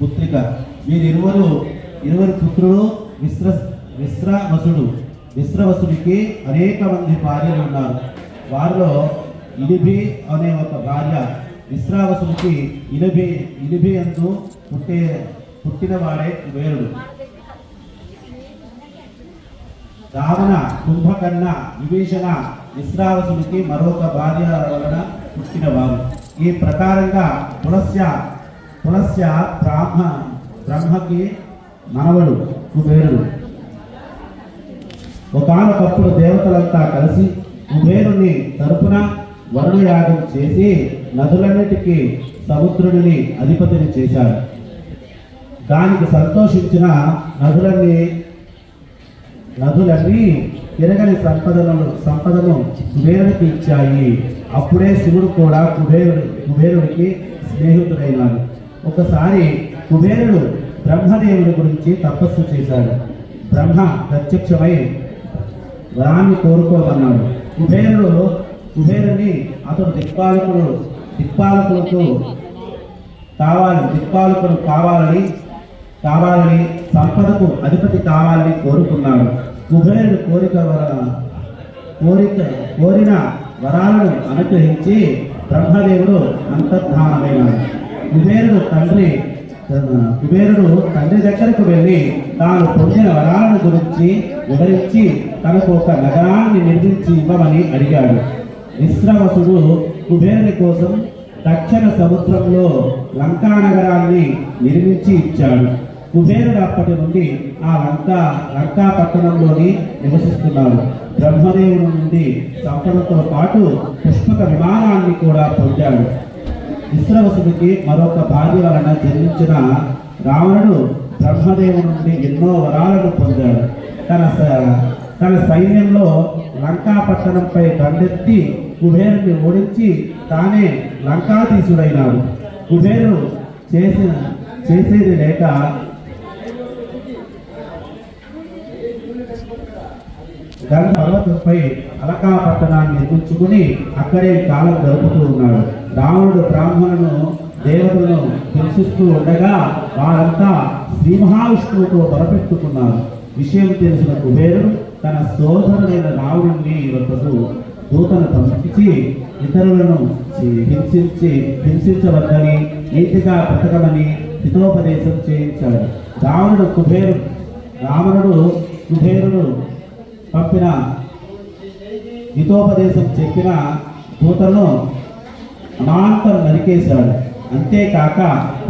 పుత్రిక. వీరిరువురు ఇరువురు పుత్రుడు విశ్ర విశ్రవసుడు విశ్రవసుడికి అనేక మంది భార్యలు ఉన్నారు. వారిలో ఇలిబి అనే ఒక భార్య విశ్రావసుడికి ఇలిబి ఇలిబి అందు పుట్టే పుట్టినవాడే వేరుడు. రావణ కుంభకర్ణ విభీషణ విశ్రావసునికి మరొక భార్య వలన పుట్టినవారు ఈ ప్రకారంగా పులస్య పులస్య బ్రాహ్మ బ్రహ్మకి మనవడు కుబేరుడు. ఒకనొకప్పుడు దేవతలంతా కలిసి కుబేరుని తరపున వరుణయాగం చేసి నదులన్నిటికీ సముద్రుడిని అధిపతిని చేశారు. దానికి సంతోషించిన నదులన్నీ నదులన్నీ తిరగని సంపదలను సంపదను కుబేరుడికి ఇచ్చాయి. అప్పుడే శివుడు కూడా కుబేరుడు కుబేరుడికి స్నేహితుడైనాడు. ఒకసారి కుబేరుడు బ్రహ్మదేవుడి గురించి తపస్సు చేశాడు. బ్రహ్మ ప్రత్యక్షమై వరాన్ని కోరుకోమన్నాడు. కుబేరుడు కుబేరుని అతడు దిక్పాలకుడు దిక్పాలకులకు కావాలి దిక్పాలకుడు కావాలని కావాలని సంపదకు అధిపతి కావాలని కోరుకున్నాడు. కుబేరుడు కోరిక వర కోరిక కోరిన వరాలను అనుగ్రహించి బ్రహ్మదేవుడు అంతర్ధానమైనాడు. కుబేరుడు తండ్రి కుబేరుడు తండ్రి దగ్గరకు వెళ్ళి తాను పొందిన వరాలను గురించి వివరించి తనకు ఒక నగరాన్ని నిర్మించి ఇవ్వమని అడిగాడు. విశ్రవసుడు కుబేరుని కోసం దక్షిణ సముద్రంలో లంకా నగరాన్ని నిర్మించి ఇచ్చాడు. కుబేరుడు అప్పటి నుండి ఆ లంకా లంకా పట్టణంలోని నివసిస్తున్నాడు. బ్రహ్మదేవుడి నుండి సంపదతో పాటు పుష్పక విమానాన్ని కూడా పొందాడు. విశ్రవసుడికి మరొక భార్య వలన జన్మించిన రావణుడు బ్రహ్మదేవుడి నుండి ఎన్నో వరాలను పొందాడు. తన స- తన సైన్యంలో లంకా పట్టణంపై దండెత్తి కుబేరుని ఓడించి తానే లంకాధీశుడైనాడు. కుబేరు చేసిన చేసేది లేక గంగ పర్వతంపై అలకా పట్టణాన్ని నిర్మించుకుని అక్కడే కాలం గడుపుతూ ఉన్నాడు. రావణుడు బ్రాహ్మణులను దేవతలను హింసిస్తూ ఉండగా వారంతా శ్రీ మహావిష్ణువుతో బలపెట్టుకున్నారు. విషయం తెలిసిన కుబేరుడు తన సోదరుడైన రావణుని వద్దకు దూతను పంపించి ఇతరులను హింసించి హింసించవద్దని నీతిగా బ్రతకమని హితోపదేశం చేయించాడు. రావణుడు కుబేరు రావణుడు కుబేరుడు పంపిన హితోపదేశం చెప్పిన దూతను అమాంతం నరికేశాడు. అంతేకాక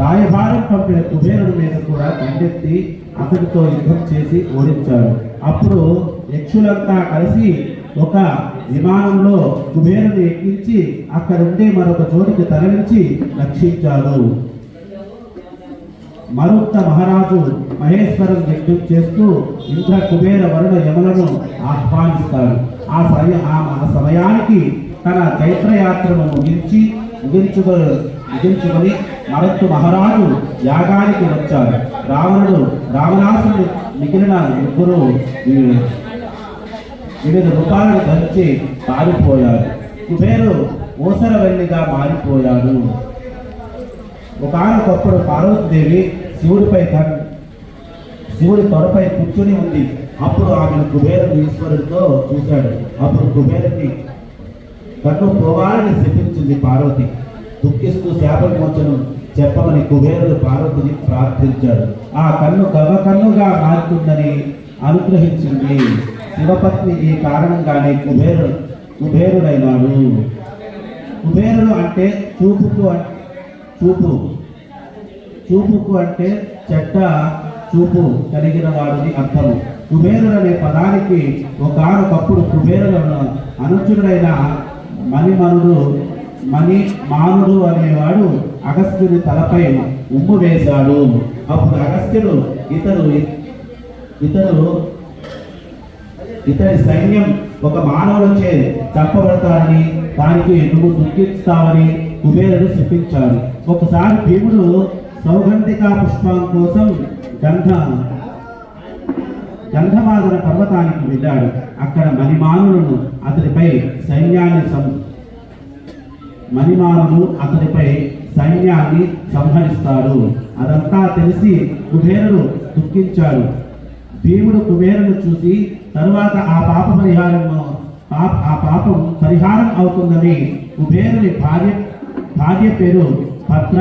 రాయభారం పంపిన కుబేరుడి మీద కూడా దండెత్తి అతడితో యుద్ధం చేసి ఓడించాడు. అప్పుడు యక్షులంతా కలిసి ఒక విమానంలో కుబేరుని ఎక్కించి అక్కడుండే మరొక చోటికి తరలించి రక్షించాడు. మరుత్త మహారాజు మహేశ్వరం యజ్ఞం చేస్తూ ఇంద్ర కుబేర వరుణ యములను ఆహ్వానిస్తాడు. ఆ సమయ ఆ సమయానికి తన చైత్రయాత్రను ముగించి ముగించుకు ముగించుకొని మరత్తు మహారాజు యాగానికి వచ్చాడు. రావణుడు రావణాసుడు మిగిలిన ముగ్గురు వివిధ రూపాలను ధరించి పారిపోయారు. కుబేరు ఊసరవెల్లిగా మారిపోయాడు. ఒకనొకప్పుడు పార్వతీదేవి శివుడిపై శివుడి తొడపై కూర్చుని ఉంది. అప్పుడు ఆమెను కుబేరుడు ఈశ్వరుడితో చూశాడు. అప్పుడు కుబేరుని కన్ను పోవాలని శపించింది పార్వతి. దుఃఖిస్తూ శాపల విమోచనం చెప్పమని కుబేరుడు పార్వతిని ప్రార్థించాడు. ఆ కన్ను గవ కన్నుగా మారుతుందని అనుగ్రహించింది. శివపత్ని ఈ కారణంగానే కుబేరు కుబేరుడైనాడు. కుబేరుడు అంటే చూపుకు చూపు. చూపుకు అంటే చెడ్డ చూపు కలిగిన వాడిని అర్థము. కుబేరుడు అనే పదానికి ఒకనొకప్పుడు కుబేరులను అనుచుడైన మణిమనుడు మణి మానుడు అనేవాడు అగస్త్యుని తలపై ఉమ్ము వేశాడు. అప్పుడు అగస్త్యుడు ఇతడు ఇతడు ఇతని సైన్యం ఒక మానవులచే చంపబడతారని దానికి నువ్వు దుఃఖిస్తావని కుబేరుడు శపించాడు. ఒకసారి భీముడు సౌగంధిక పుష్పం కోసం గంధ గంధమాదన పర్వతానికి వెళ్ళాడు. అక్కడ మణిమానులను అతడిపై సైన్యాన్ని సం మణిమానులు అతడిపై సైన్యాన్ని సంహరిస్తారు అదంతా తెలిసి కుబేరుడు దుఃఖించాడు. భీముడు కుబేరును చూసి తరువాత ఆ పాప పరిహారం ఆ పాపం పరిహారం అవుతుందని కుబేరుని భార్య భార్య పేరు భద్ర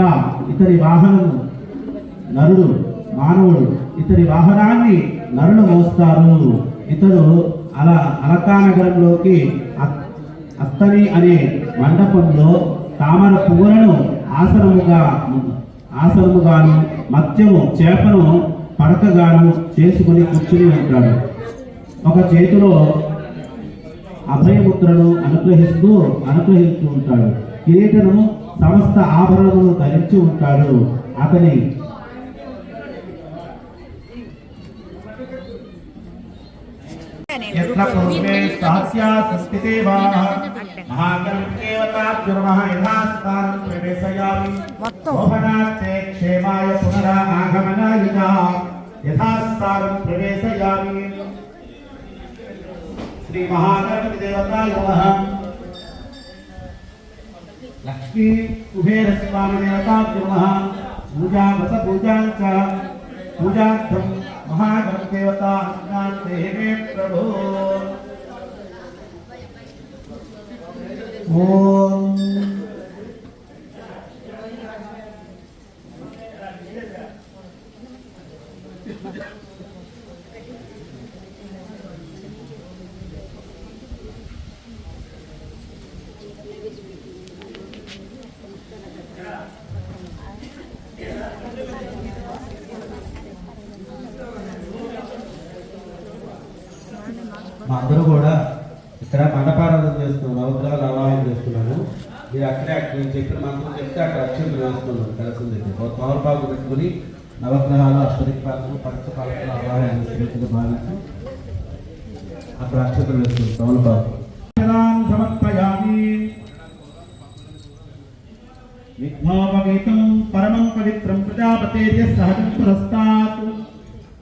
ఇతని వాహనము నరుడు మానవుడు ఇతని వాహనాన్ని నరుడు మోస్తారు. ఇతడు అలా అలకానగరంలోకి అత్- అత్తని అనే మండపంలో తామర పువ్వులను ఆసనముగా ఆసనముగాను మత్యము చేపను పడకగాను చేసుకుని కూర్చుని ఉంటాడు. ఒక చేతిలో అభయముద్రను అనుగ్రహిస్తూ అనుగ్రహిస్తూ ఉంటాడు. కిరీటను సమస్త ఆభరణములు ధరించి ఉంటాడు. అతని यत्र पूर्वे सहस्या संस्थितेवाः महाकल्पेवताब्जुर्मः यथा स्थानं प्रवेशयामि मोहनार्थे क्षेमाय पुनरागमनाय च यथा स्थानं प्रवेशयामि श्रीमहाकल्पदेवताय नमः लक्ष्मी कुबेरस्वामिदेवताब्जुर्मः पूजा वसपूजां च पूजार्थं महागणदेवता स्नाते मे प्रभो ॐ మా అందరూ కూడా ఇక్కడ మండపారాధన చేస్తున్నాం నవగ్రహాలు ఆవాహన చేస్తున్నాను మీరు అక్కడే అక్కడ నేను చెప్పిన మంత్రం చెప్తే అక్కడ అక్షంతలు వేస్తున్నాను కలిసింది దగ్గర. ఒక తోరపాకు పెట్టుకుని నవగ్రహాలు అష్టదిక్పాలకు పంచ పాలకులు ఆవాహన చేస్తున్నట్టుగా భావించి అక్కడ అక్షంతలు వేస్తుంది తోరపాకు సమర్పయామి. విఘ్నోపగీతం పరమం పవిత్రం ప్రజాపతేర్య సహజం పురస్తాత్.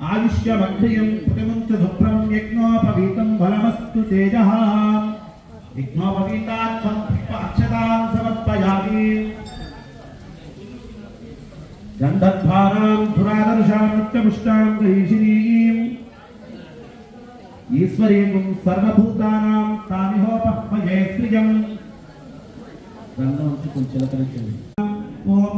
ఆయుష్యమగ్రియం ప్రతిమంచ ధుప్రం యజ్ఞోపవీతం బలమస్తు తేజ విఘ్నోపవీతాత్మం అక్షతాం సమర్పయామి గంధద్వారాం ధురాదర్శాం నిత్యపుష్టాం గరీషిణీం ఈశ్వరీయం సర్వభూతానాం తామిహోపహ్మయే శ్రియం గంధం వచ్చి కొంచెం చిలకరించండి ఓం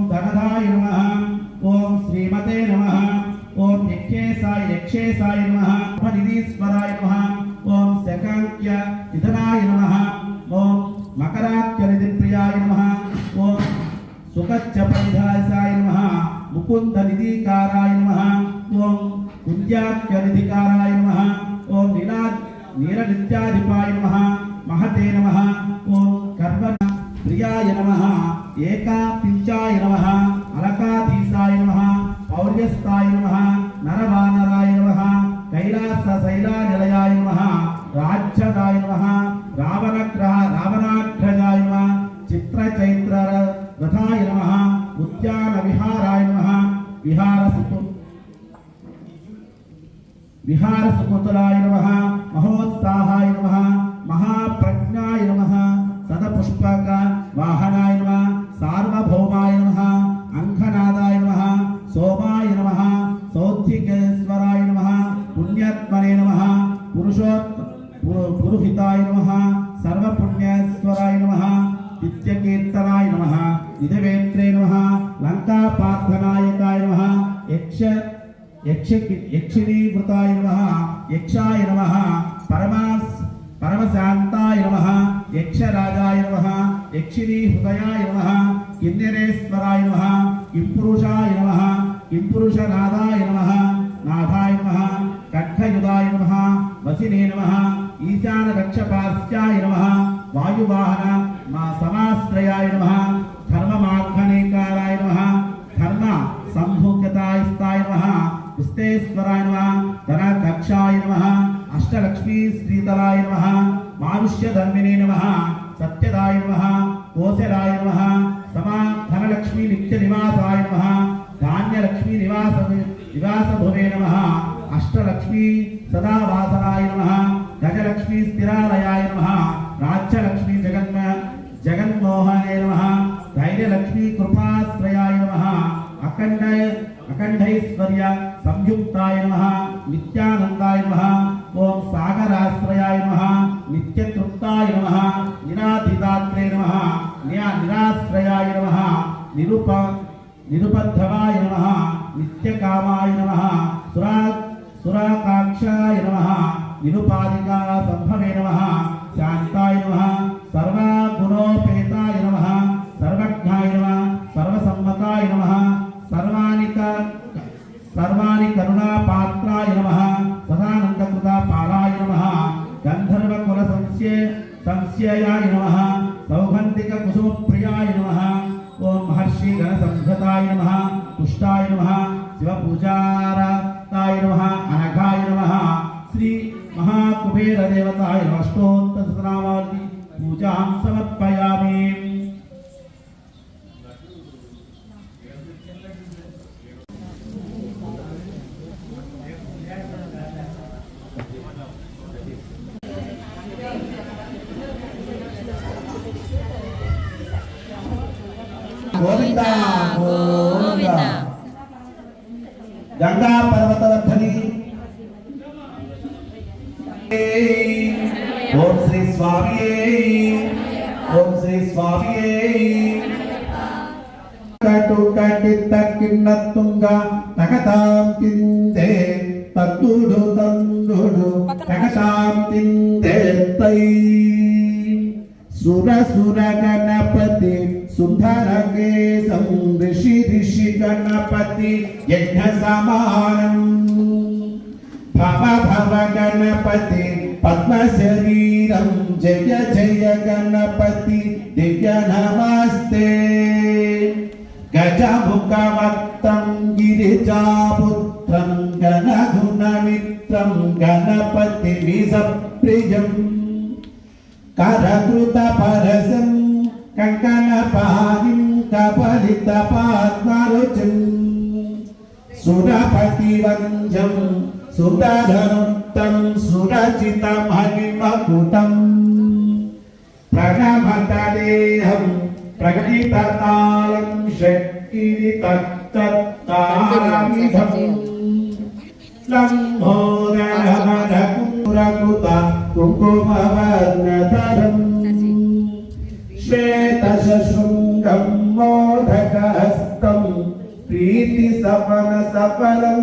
ఏకా నమ నమ. అలకాధీశాయ నమ. పౌర్యస్థాయ నమ. నరవానరాయ నమ. కైలాస శైలానిలయాయ నమ. రాజ్యదాయ నమ. రావణగ్రహ రావణాగ్రజాయ నమ. చిత్ర చైత్ర రథాయ నమ. ఉద్యాన విహారాయ నమ. విహార విహార సుకుతలాయ నమ. పరమశాంతాయ నమ యక్షరాజాయ నమ యక్షిణీ హృదయాయ నమ కిన్నెరేశ్వరాయ నమ కింపురుషాయ నమ కింపురుషనాదాయ నమ నాథాయ నమ కఠయుధాయ నమ వసినే నమ ఈశాన రక్షపాస్యాయ నమ వాయువాహన మా సమాశ్రయాయ నమ ధర్మ మార్గనేకారాయ నమ ధర్మ సంభోగ్యతాయస్తాయ నమ కుస్తేశ్వరాయ నమ ధన కక్షాయ నమ అష్టలక్ష్మీ శ్రీతలాయ నమ మానుష్యధర్మిణే నమ సత్యదాయ నమ కోశలాయ నమ సమా ధనలక్ష్మీ నిత్య నివాసాయ నమ ధాన్యలక్ష్మీ నివాస నివాసభువే నమ అష్టలక్ష్మీ సదావాసనాయ నమ గజలక్ష్మీ స్థిరాలయాయ నమ రాజ్యలక్ష్మీ జగన్మ జగన్మోహనే నమ ధైర్యలక్ష్మీ కృపాశ్రయాయ నమ అఖండ అఖండైశ్వర్య సంయుక్తాయ నమ నిత్యానందాయ నమ ఓం సాగరాశ్రయాయ నమ నిత్యతృప్తాయ నమ నిరాధిదాత్రే నమ నిరాశ్రయాయ నమ నిరుప నిరుపద్ధవాయ నమ నిత్యకామాయ నమ సురా సురాకాక్షాయ నమ నిరుపాదికా సంభవే నమ శాంతాయ నమ సర్వగుణోపేతాయ నమ సర్వజ్ఞాయ నమ సర్వసమ్మతాయ నమ సర్వానిక సర్వాణి కరుణాపాత్రాయ నమ సదానందకృత పాలాయ నమ గంధర్వ కుల సంస్యే సంస్యయాయ నమ. సౌగంధిక కుసుమ ప్రియాయ నమ. ఓం మహర్షి గణ సంఘతాయ నమ. తుష్టాయ నమ. శివ పూజారాయ నమ. అనఘాయ నమ. శ్రీ మహాకుబేర దేవతాయ నమ. అష్టోత్తర సతనామావళి పూజాం సమర్పయామి. గోవింద గోవింద. గంగా పర్వతవర్ధని. ఓం శ్రీ స్వామి ఓం శ్రీ స్వామి కటు కటి తక్కిన తుంగ తగతాం తిందే తత్తుడు తందుడు తగతాం తిందే తై. सुरसुरगणपति सुधरगे संऋषि ऋषि गणपति यज्ञ समानम् भव भव गणपति पद्मशरीरं जय जय गणपति दिव्य नमस्ते गजमुखवक्तं गिरिजापुत्रं गणगुणमित्रं गणपति विसप्रियम् కరకృత పరసం కంకణ పాదిం కపలిత పాత్మరుచం సురపతి వంజం సురధనుత్తం సురచిత మహిమకుటం ప్రణమతదేహం ప్రకటితాళం శక్తి తత్తారామిధం లంబోదరమరకురకుత కుంకుమవర్ణధరం శ్వేతశృంగం మోదకహస్తం ప్రీతి సపన సఫలం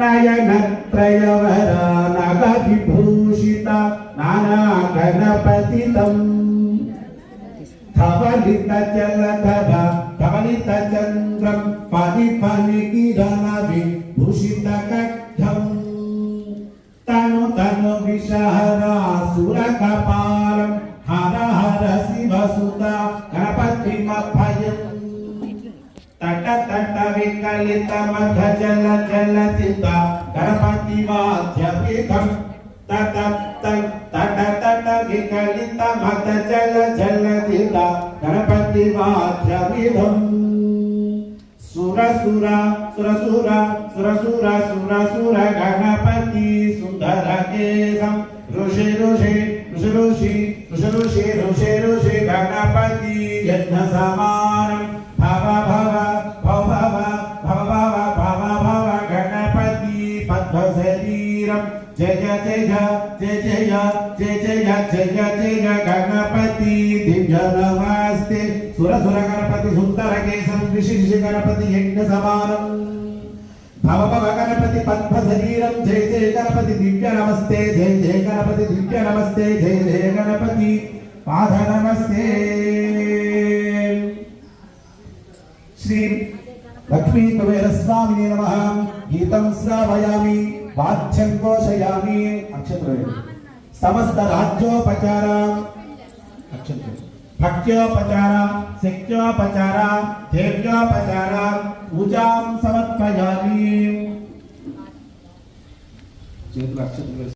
నయనత్రయవర నగవిభూషిత నానా గణపతితం ధవలిత జలధర ధవలిత చంద్రం పని పని కిరణ విషహరాసురకపాలం హర హర శివసుత గణపతి తట తట వికలిత మధ జల జల చిత గణపతి వాద్యపితం తట తట తట వికలిత మధ జల జల చిత గణపతి వాద్యపితం సుర సుర సుర సుర గణపతి సుందర కేశం. ఋషి ఋషి ఋషి ఋషి ఋషి ఋషి ఋషి ఋషి గణపతి యజ్ఞ సమానం. భవ భవ భవ భవ భవ భవ భవ భవ గణపతి పద్మ శరీరం జయ జయ జయ జయ జయ జయ జయ జయ గణపతి దివ్య నమస్తే సురసుర గణపతి సుందర కేశం విశిష్య గణపతి యజ్ఞ సమానం భవభవ గణపతి పద్మ శరీరం. జయ జయ గణపతి దివ్య నమస్తే. జయ జయ గణపతి దివ్య నమస్తే. జయ జయ గణపతి పాద నమస్తే. శ్రీ లక్ష్మీ కుబేర స్వామిని నమ. గీతం శ్రావయామి. వాచ్యం కోశయామి అక్షత్రం సమస్త రాజ్యోపచార. అక్షత్ర భక్త్యోపచార శక్త్యోపచార దేవ్యోపచార పూజాం సమర్పయామి చేతులు అక్షత్రం